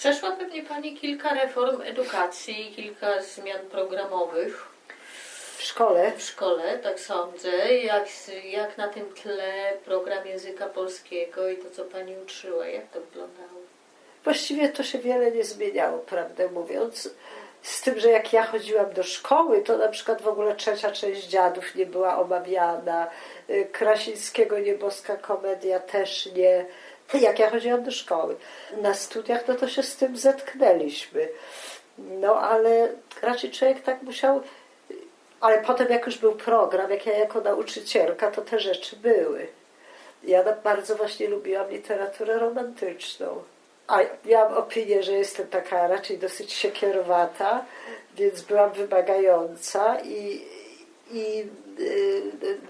Przeszła pewnie Pani kilka reform edukacji, kilka zmian programowych W szkole w szkole, tak sądzę. Jak, jak na tym tle program języka polskiego i to, co Pani uczyła, jak to wyglądało? właściwie to się wiele nie zmieniało, prawdę mówiąc. Z tym, że jak ja chodziłam do szkoły, to na przykład w ogóle trzecia część dziadów nie była omawiana, y, Krasińskiego nieboska komedia też nie. Jak ja chodziłam do szkoły. Na studiach no to się z tym zetknęliśmy. No ale raczej człowiek tak musiał. Ale potem jak już był program, jak ja jako nauczycielka, to te rzeczy były. Ja bardzo właśnie lubiłam literaturę romantyczną. A miałam opinię, że jestem taka raczej dosyć siekierowata, więc byłam wymagająca i, i,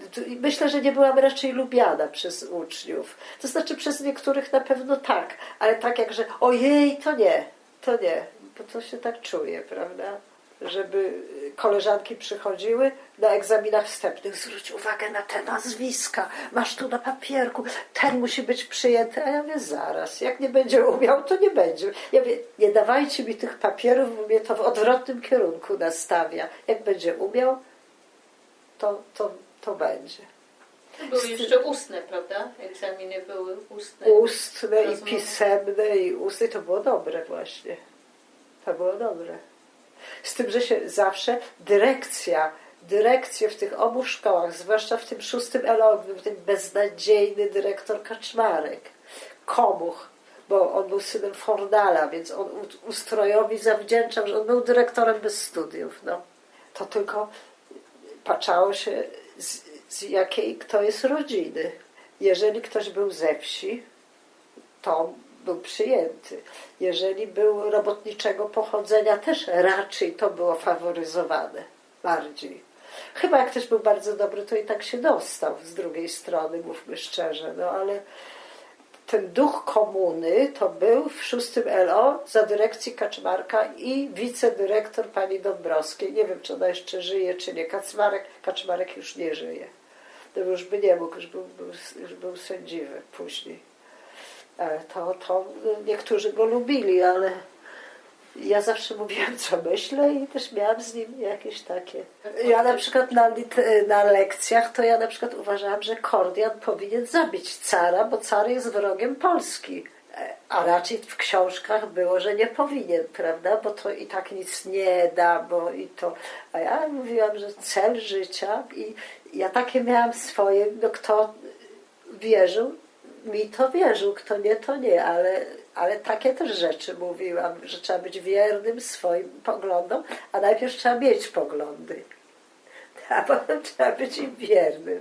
i myślę, że nie byłam raczej lubiana przez uczniów. To znaczy przez niektórych na pewno tak, ale tak jak, że ojej, to nie, to nie, bo to się tak czuje, prawda? Żeby koleżanki przychodziły na egzaminach wstępnych, zwróć uwagę na te nazwiska, masz tu na papierku, ten musi być przyjęty, a ja mówię zaraz, jak nie będzie umiał, to nie będzie. Ja mówię, nie dawajcie mi tych papierów, bo mnie to w odwrotnym kierunku nastawia. Jak będzie umiał, to, to, to będzie. Były jeszcze ustne, prawda? Egzaminy były ustne. Ustne i pisemne i ustne, to było dobre właśnie. To było dobre. Z tym, że się zawsze dyrekcja, dyrekcje w tych obu szkołach, zwłaszcza w tym szóstym elognym, ten beznadziejny dyrektor Kaczmarek, Komuch, bo on był synem Fornala, więc on ustrojowi zawdzięczał, że on był dyrektorem bez studiów. No. To tylko patrzało się z, z jakiej kto jest rodziny. Jeżeli ktoś był ze wsi, to był przyjęty. Jeżeli był robotniczego pochodzenia, też raczej to było faworyzowane bardziej. Chyba jak ktoś był bardzo dobry, to i tak się dostał z drugiej strony, mówmy szczerze, no ale ten duch komuny to był w szóstym LO za dyrekcji Kaczmarka i wicedyrektor pani Dąbrowskiej. Nie wiem, czy ona jeszcze żyje, czy nie. Kaczmarek, Kaczmarek już nie żyje. To już by nie mógł, już był, już był sędziwy później. Ale to, to niektórzy go lubili, ale ja zawsze mówiłam, co myślę i też miałam z nim jakieś takie. Ja na przykład na, na lekcjach, to ja na przykład uważałam, że Kordian powinien zabić cara, bo car jest wrogiem Polski. E, A raczej w książkach było, że nie powinien, prawda? Bo to i tak nic nie da, bo i to. A ja mówiłam, że cel życia i ja takie miałam swoje, no kto wierzył, mi to wierzył, kto nie, to nie, ale, ale takie też rzeczy mówiłam, że trzeba być wiernym swoim poglądom, a najpierw trzeba mieć poglądy, a potem trzeba być im wiernym.